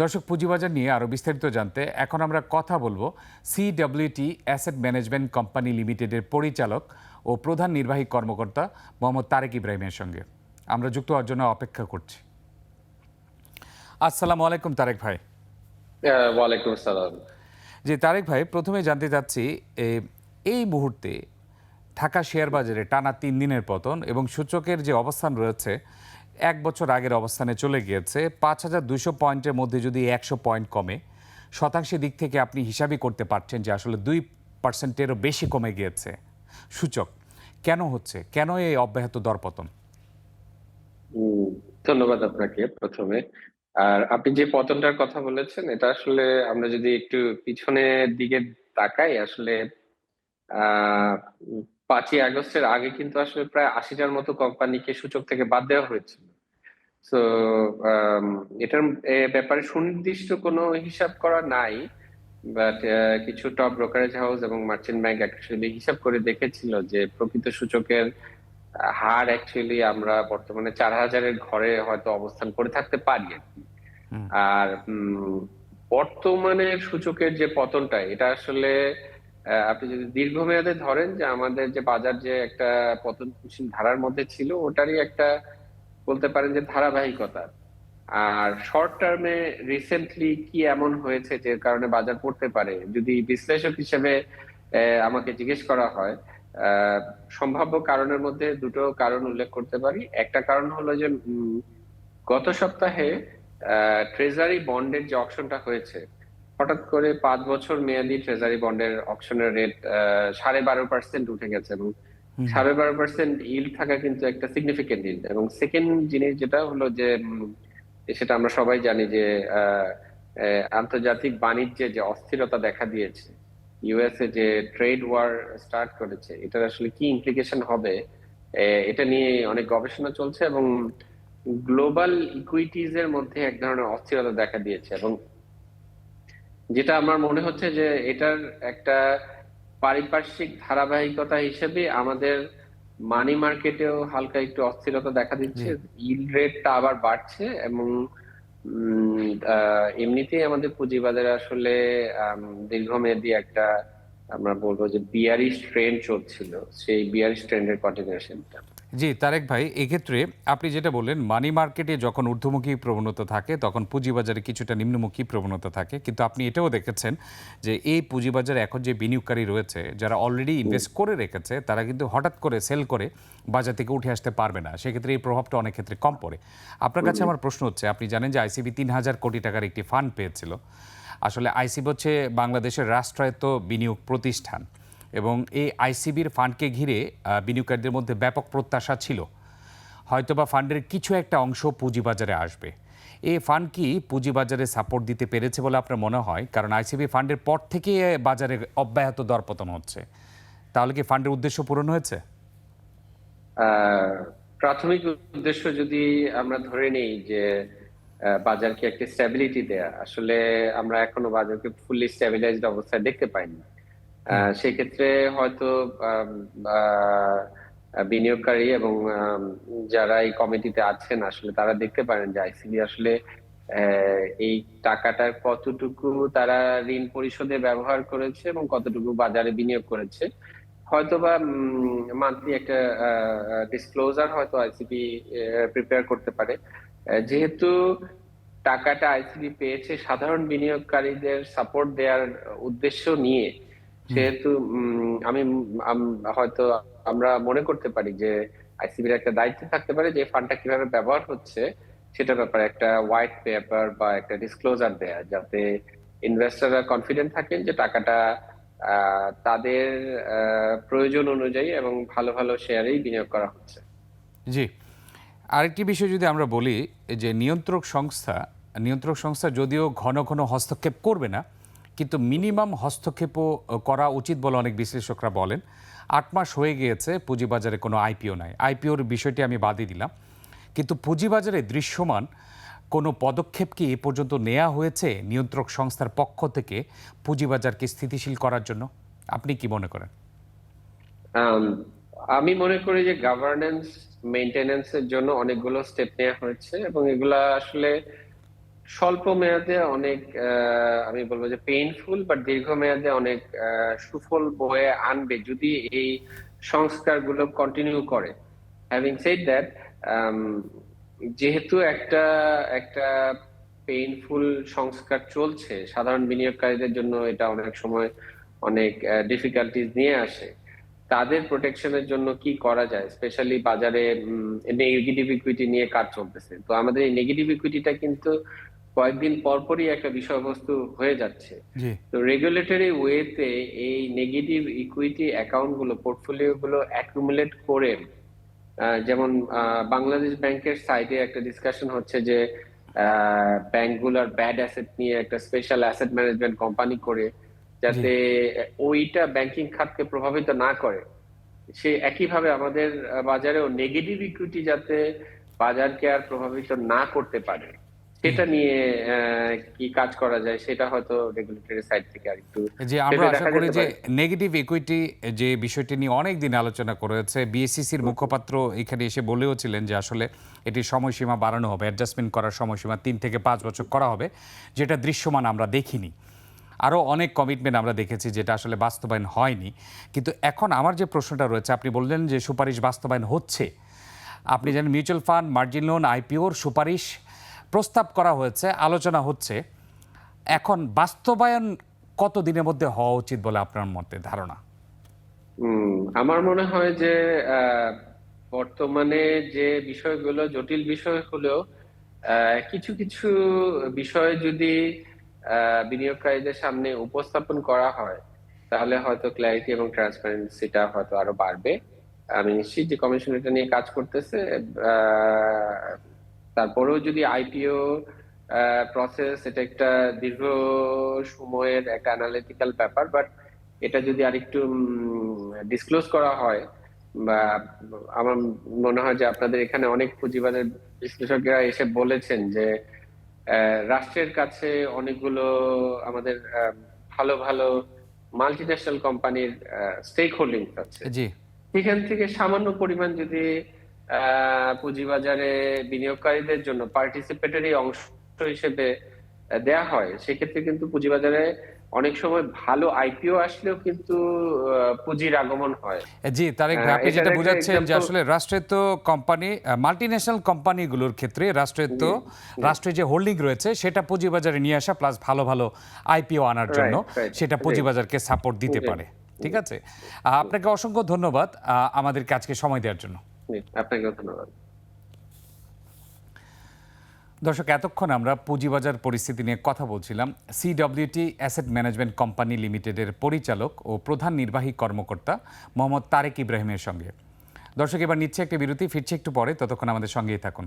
দর্শক পুঁজিবাজার নিয়ে আরও বিস্তারিত জানতে এখন আমরা কথা বলব সিডব্লিউটি অ্যাসেট ম্যানেজমেন্ট কোম্পানি লিমিটেডের পরিচালক ও প্রধান নির্বাহী কর্মকর্তা মোহাম্মদ তারেক ইব্রাহিমের সঙ্গে। আমরা যুক্ত হওয়ার জন্য অপেক্ষা করছি। আসসালামু আলাইকুম তারেক ভাই। ওয়ালাইকুম আসসালাম। যে তারেক ভাই প্রথমে জানতে চাচ্ছি এই মুহূর্তে ঢাকা শেয়ার বাজারে টানা তিন দিনের পতন এবং সূচকের যে অবস্থান রয়েছে এক বছর আগের অবস্থানে চলে গিয়েছে। পাঁচ হাজার দুশো পয়েন্টের মধ্যে যদি একশো পয়েন্ট কমে, শতাংশের দিক থেকে আপনি হিসাবই করতে পারছেন যে আসলে দুই পার্সেন্টেরও বেশি কমে গিয়েছে। সূচক, কেন হচ্ছে? কেন এই অব্যাহত দরপতন? ধন্যবাদ আপনাকে প্রথমে। আর আপনি যে পতনটার কথা বলেছেন, এটা আসলে আমরা যদি একটু পিছনের দিকে তাকাই, আসলে পাঁচই আগস্টের আগে কিন্তু আসলে প্রায় আশিটার মতো কোম্পানিকে সূচক থেকে বাদ দেওয়া হয়েছিল। তো এটার ব্যাপারে সুনির্দিষ্ট কোনো হিসাব করা নাই বাট কিছু টপ ব্রোকারেজ হাউস এবং মার্চেন্ট ব্যাংক অ্যাকচুয়ালি হিসাব করে দেখেছিল যে প্রকৃত সূচকের হার অ্যাকচুয়ালি আমরা বর্তমানে চার হাজারের ঘরে হয়তো অবস্থান করে থাকতে পারি আর বর্তমানে সূচকের যে পতনটা এটা আসলে আহ, আপনি যদি দীর্ঘমেয়াদে ধরেন যে আমাদের যে বাজার যে একটা পতনশীল ধারার মধ্যে ছিল, ওটারই একটা বলতে পারেন যে ধারাবাহিকতা। আর শর্ট টার্মে রিসেন্টলি কি এমন হয়েছে যে কারণে বাজার পড়তে পারে? যদি বিশ্লেষক হিসেবে আমাকে জিজ্ঞেস করা হয় সম্ভাব্য কারণের মধ্যে দুটো কারণ উল্লেখ করতে পারি। একটা কারণ হলো যে গত সপ্তাহে ট্রেজারি বন্ডের যে অপশনটা হয়েছে হঠাৎ করে পাঁচ বছর মেয়াদি ট্রেজারি বন্ডের অকশনের রেট সাড়ে বারো পার্সেন্ট উঠে গেছে এবং সাড়ে বারো পার্সেন্ট ইল্ড থাকা কিন্তু একটা সিগনিফিকেন্ট ইল্ড এবং সেকেন্ড জিনিস যেটা হলো যে সেটা আমরা সবাই জানি যে আন্তর্জাতিক বাণিজ্যে যে অস্থিরতা দেখা দিয়েছে ইউএসএ যে ট্রেড ওয়ার স্টার্ট করেছে এটার আসলে কি ইমপ্লিকেশন হবে এটা নিয়ে অনেক গবেষণা চলছে এবং গ্লোবাল ইকুইটিজ এর মধ্যে এক ধরনের অস্থিরতা দেখা দিয়েছে এবং যেটা আমার মনে হচ্ছে যে এটার একটা পারিপার্শ্বিক ধারাবাহিকতা হিসেবে আমাদের মানি মার্কেটেও হালকা একটু অস্থিরতা দেখা দিচ্ছে। ইল্ড রেটটা আবার বাড়ছে এবং উম, আহ, এমনিতেই আমাদের পুঁজিবাজারে আসলে দীর্ঘমেয়াদী একটা আমরা বলব যে বিয়ারিশ ট্রেন্ড চলছিল। সেই বিয়ারিশ ট্রেন্ডের কন্টিনিউশনটা জি তারেক ভাই এক্ষেত্রে আপনি যেটা বললেন মানি মার্কেটে যখন ঊর্ধ্বমুখী প্রবণতা থাকে তখন পুঁজিবাজারে কিছুটা নিম্নমুখী প্রবণতা থাকে। কিন্তু আপনি এটাও দেখেছেন যে এই পুঁজিবাজারে এখন যে বিনিয়োগকারী রয়েছে যারা অলরেডি ইনভেস্ট করে রেখেছে তারা কিন্তু হঠাৎ করে সেল করে বাজার থেকে উঠে আসতে পারবে না। সেক্ষেত্রে এই প্রভাবটা অনেক ক্ষেত্রে কম পড়ে। আপনার কাছে আমার প্রশ্ন হচ্ছে আপনি জানেন যে আইসিবি তিন হাজার কোটি টাকার একটি ফান্ড পেয়েছিল। আসলে আইসিবি হচ্ছে বাংলাদেশের রাষ্ট্রায়ত্ত বিনিয়োগ প্রতিষ্ঠান। এবং এই আইসিবির ফান্ডকে ঘিরে বিনিয়োগকারীদের মধ্যে ব্যাপক প্রত্যাশা ছিল। হয়তোবা ফান্ডের কিছু একটা অংশ পুঁজিবাজারে আসবে। এই ফান্ড কি পুঁজিবাজারে সাপোর্ট দিতে পেরেছে বলে আপনার মনে হয়? কারণ আইসিবি ফান্ডের পর থেকে বাজারে অব্যাহত দরপতন হচ্ছে। তাহলে কি ফান্ডের উদ্দেশ্য পূরণ হয়েছে? প্রাথমিক উদ্দেশ্য যদি আমরা ধরে নিই যে বাজারকে একটা স্ট্যাবিলিটি দেয়া। আসলে আমরা এখনও বাজারকে ফুললি স্ট্যাবিলাইজড অবস্থায় দেখতে পাইনি। সেক্ষেত্রে হয়তো বিনিয়োগকারী এবং যারা এই কমিটিতে আছেন, আসলে তারা দেখতে পারেন যে আইসিবি আসলে এই টাকাটার কতটুকু তারা ঋণ পরিশোধে ব্যবহার করেছে এবং কতটুকু বাজারে বিনিয়োগ করেছে। হয়তোবা মান্থলি একটা ডিসক্লোজার হয়তো আইসিবি প্রিপেয়ার করতে পারে। যেহেতু টাকাটা আইসিবি পেয়েছে, সাধারণ বিনিয়োগকারীদের সাপোর্ট দেওয়ার উদ্দেশ্য নিয়ে সেহেতু আমি হয়তো আমরা মনে করতে পারি যে আইসিবির একটা দায়িত্ব থাকতে পারে যে ফান্ডটা কীভাবে ব্যবহার হচ্ছে সেটার ব্যাপারে একটা হোয়াইট পেপার বা একটা ডিসক্লোজার দেয়া যাতে ইনভেস্টররা কনফিডেন্ট থাকেন যে টাকাটা তাদের প্রয়োজন অনুযায়ী এবং ভালো ভালো শেয়ারেই বিনিয়োগ করা হচ্ছে। জি। আরেকটি বিষয় যদি আমরা বলি যে নিয়ন্ত্রক সংস্থা নিয়ন্ত্রক সংস্থা যদিও ঘন ঘন হস্তক্ষেপ করবে না কিন্তু মিনিমাম হস্তক্ষেপও করা উচিত বলে অনেক বিশ্লেষকরা বলেন। আট মাস হয়ে গিয়েছে পুঁজিবাজারে কোনো আইপিও নাই। আইপিওর বিষয়টি আমি বাদই দিলাম। কিন্তু পুঁজিবাজারে দৃশ্যমান কোনো পদক্ষেপ কি এ পর্যন্ত নেওয়া হয়েছে নিয়ন্ত্রক সংস্থার পক্ষ থেকে পুঁজিবাজারকে স্থিতিশীল করার জন্য? আপনি কি মনে করেন? আম, মনে করি যে গভর্নেন্স মেনটেনেন্স এর জন্য অনেকগুলো স্টেপ নেওয়া হয়েছে এবং এগুলা আসলে স্বল্প মেয়াদে অনেক আমি বলব যে পেইনফুল বাট দীর্ঘ মেয়াদে অনেক সুফল বয়ে আনবে যদি এই সংস্কারগুলো কন্টিনিউ করে। হ্যাভিং সেড দ্যাট যেহেতু একটা একটা পেইনফুল সংস্কার চলছে, সাধারণ বিনিয়োগকারীদের জন্য এটা অনেক সময় অনেক ডিফিকাল্টিজ নিয়ে আসে, তাদের প্রোটেকশনের জন্য কি করা যায়? স্পেশালি বাজারে নেগেটিভ ইকুইটি নিয়ে কাজ চলতেছে। তো আমাদের এই নেগেটিভ ইকুইটিটা কিন্তু কয়েকদিন পরপরই একটা বিষয়বস্তু হয়ে যাচ্ছে। তো রেগুলেটরি ওয়েতে এই নেগেটিভ ইকুইটি অ্যাকাউন্টগুলো পোর্টফোলিও গুলো অ্যাকুমুলেট করে যেমন বাংলাদেশ ব্যাংকের সাইডে একটা ডিসকাশন হচ্ছে যে ব্যাংকগুলোর ব্যাড অ্যাসেট নিয়ে একটা স্পেশাল অ্যাসেট ম্যানেজমেন্ট কোম্পানি করে যাতে ওইটা ব্যাংকিং খাতকে প্রভাবিত না করে। সে একইভাবে আমাদের বাজারেও নেগেটিভ ইকুইটি যাতে বাজারকে আর প্রভাবিত না করতে পারে। সেটা নিয়ে কি কাজ করা যায় সেটা হয়তো রেগুলেটরি সাইড থেকে যে আমরা আশা করি যে নেগেটিভ ইকুইটি যে বিষয়টি নিয়ে অনেক দিন আলোচনা করেছে বিএসসিসির মুখপাত্র এখানে এসে বলেও ছিলেন যে আসলে এটির সময়সীমা বাড়ানো হবে অ্যাডজাস্টমেন্ট করার সময়সীমা তিন থেকে পাঁচ বছর করা হবে যেটা দৃশ্যমান আমরা দেখিনি। আরও অনেক কমিটমেন্ট আমরা দেখেছি যেটা আসলে বাস্তবায়ন হয়নি। কিন্তু এখন আমার যে প্রশ্নটা রয়েছে আপনি বললেন যে সুপারিশ বাস্তবায়ন হচ্ছে। আপনি জানেন মিউচুয়াল ফান্ড মার্জিন লোন আইপিওর সুপারিশ প্রস্তাব করা হয়েছে, আলোচনা হচ্ছে। এখন বাস্তবায়ন কত দিনের মধ্যে হওয়া উচিত বলে আপনার মতে, ধারণা? আমার মনে হয় যে বর্তমানে যে বিষয়গুলো জটিল বিষয় হলেও কিছু কিছু বিষয় যদি বিনিয়োগকারীদের সামনে উপস্থাপন করা হয়, তাহলে হয়তো ক্ল্যারিটি এবং ট্রান্সপারেন্সিটা হয়তো আরও বাড়বে। আমি নিশ্চিত যে কমিশন এটা নিয়ে কাজ করতেছে তারপরেও যদি আইপিও প্রসেস এটা একটা দীর্ঘ সময়ের একটা অ্যানালিটিক্যাল ব্যাপার বাট এটা যদি আরেকটু ডিসক্লোজ করা হয় বা আমার মনে হয় যে আপনাদের এখানে অনেক পুঁজিবাজার বিশ্লেষকরা এসে বলেছেন যে রাষ্ট্রের কাছে অনেকগুলো আমাদের ভালো ভালো মাল্টিন্যাশনাল কোম্পানির স্টেক হোল্ডিং আছে। সেখান থেকে সামান্য পরিমাণ যদি পুঁজিবাজারে বিনিয়োগকারীদের জন্য পার্টিসিপেটরি অংশ হিসেবে দেয়া হয়। সেক্ষেত্রে কিন্তু পুঁজিবাজারে অনেক সময় ভালো আইপিও আসলেও কিন্তু পুঁজির আগমন হয়। জি তারেক ভাই আপনি যেটা বোঝাচ্ছেন যে আসলে রাষ্ট্রায়ত্ত কোম্পানি মাল্টি ন্যাশনাল কোম্পানিগুলোর ক্ষেত্রে রাষ্ট্রায়ত্ত রাষ্ট্রের যে হোল্ডিং রয়েছে সেটা পুঁজিবাজারে নিয়ে আসা প্লাস ভালো ভালো আইপিও আনার জন্য সেটা. পুঁজিবাজারকে সাপোর্ট দিতে পারে। ঠিক আছে? আপনাকে অসংখ্য ধন্যবাদ আহ, আমাদেরকে আজকে সময় দেওয়ার জন্য। আপনাকেও ধন্যবাদ। দর্শক, এতক্ষণ আমরা পুঁজিবাজার পরিস্থিতি নিয়ে কথা বলছিলাম। সিডব্লিউটি অ্যাসেট ম্যানেজমেন্ট কোম্পানি লিমিটেডের পরিচালক ও প্রধান নির্বাহী কর্মকর্তা মোহাম্মদ তারেক ইব্রাহিমের সঙ্গে। দর্শক, এবার নিচ্ছে একটি বিরতি, ফিরছে একটু পরে, ততক্ষণ আমাদের সঙ্গেই থাকুন।